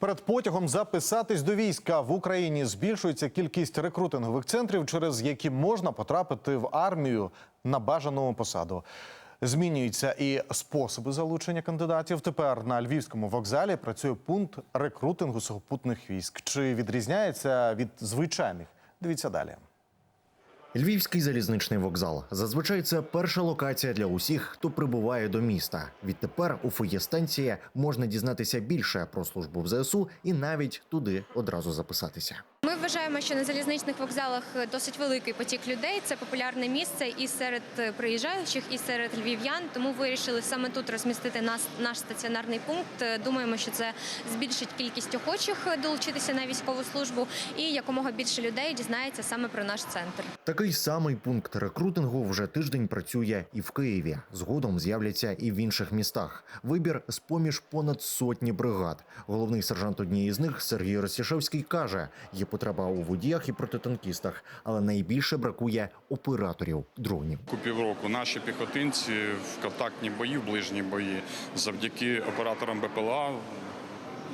Перед потягом записатись до війська в Україні збільшується кількість рекрутингових центрів, через які можна потрапити в армію на бажану посаду. Змінюються і способи залучення кандидатів. Тепер на львівському вокзалі працює пункт рекрутингу сухопутних військ. Чи відрізняється від звичайних? Дивіться далі. Львівський залізничний вокзал зазвичай це перша локація для усіх, хто прибуває до міста. Відтепер у фоє станції можна дізнатися більше про службу в ЗСУ і навіть туди одразу записатися. Ми вважаємо, що на залізничних вокзалах досить великий потік людей. Це популярне місце і серед приїжджаючих, і серед львів'ян. Тому вирішили саме тут розмістити нас наш стаціонарний пункт. Думаємо, що це збільшить кількість охочих долучитися на військову службу, і якомога більше людей дізнається саме про наш центр. Такий самий пункт рекрутингу вже тиждень працює і в Києві. Згодом з'являться і в інших містах. Вибір з поміж понад сотні бригад. Головний сержант однієї з них Сергій Росішевський каже: є потреба у водіях і протитанкістах, але найбільше бракує операторів дронів. У півроку наші піхотинці в контактні бої, в ближні бої, завдяки операторам БПЛА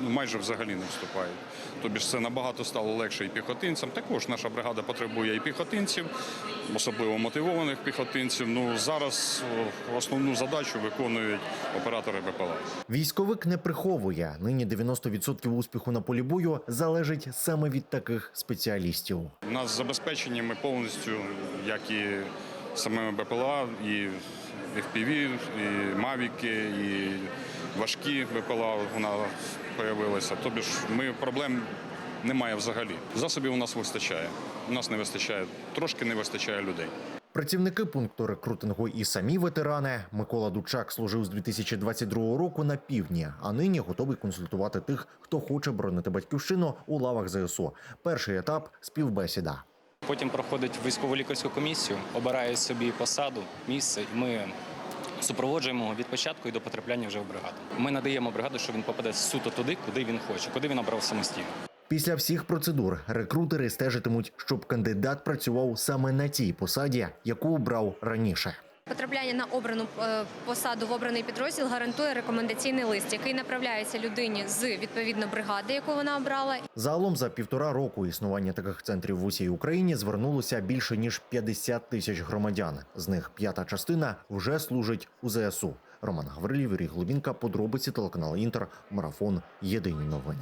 ну, майже взагалі не вступають. Тобі ж це набагато стало легше і піхотинцям. Також наша бригада потребує і піхотинців, особливо мотивованих піхотинців. Ну зараз основну задачу виконують оператори БПЛА. Військовик не приховує. Нині 90% успіху на полі бою залежить саме від таких спеціалістів. У нас забезпечені ми повністю, як і самими БПЛА, і FPV, і Мавіки, і важкі БПЛА у нас з'явилися. Тобі ж ми проблем немає взагалі. Засобів у нас вистачає. У нас не вистачає, трошки не вистачає людей. Працівники пункту рекрутингу і самі ветерани. Микола Дучак служив з 2022 року на півдні, а нині готовий консультувати тих, хто хоче боронити батьківщину у лавах ЗСУ. Перший етап співбесіда. Потім проходить військово лікарську комісію, обирає собі посаду, місце, і ми супроводжуємо від початку і до потрапляння вже в бригаду. Ми надаємо бригаду, що він попаде суто туди, куди він хоче, куди він обрав самостійно. Після всіх процедур рекрутери стежитимуть, щоб кандидат працював саме на тій посаді, яку обрав раніше. Потрапляння на обрану е, посаду в обраний підрозділ гарантує рекомендаційний лист, який направляється людині з відповідно бригади, яку вона обрала, Загалом за півтора року існування таких центрів в усій Україні звернулося більше ніж 50 тисяч громадян. З них п'ята частина вже служить у ЗСУ. Роман Гаврилів, Юрій Глубінка, подробиці телеканал Інтер, марафон. Єдині новини.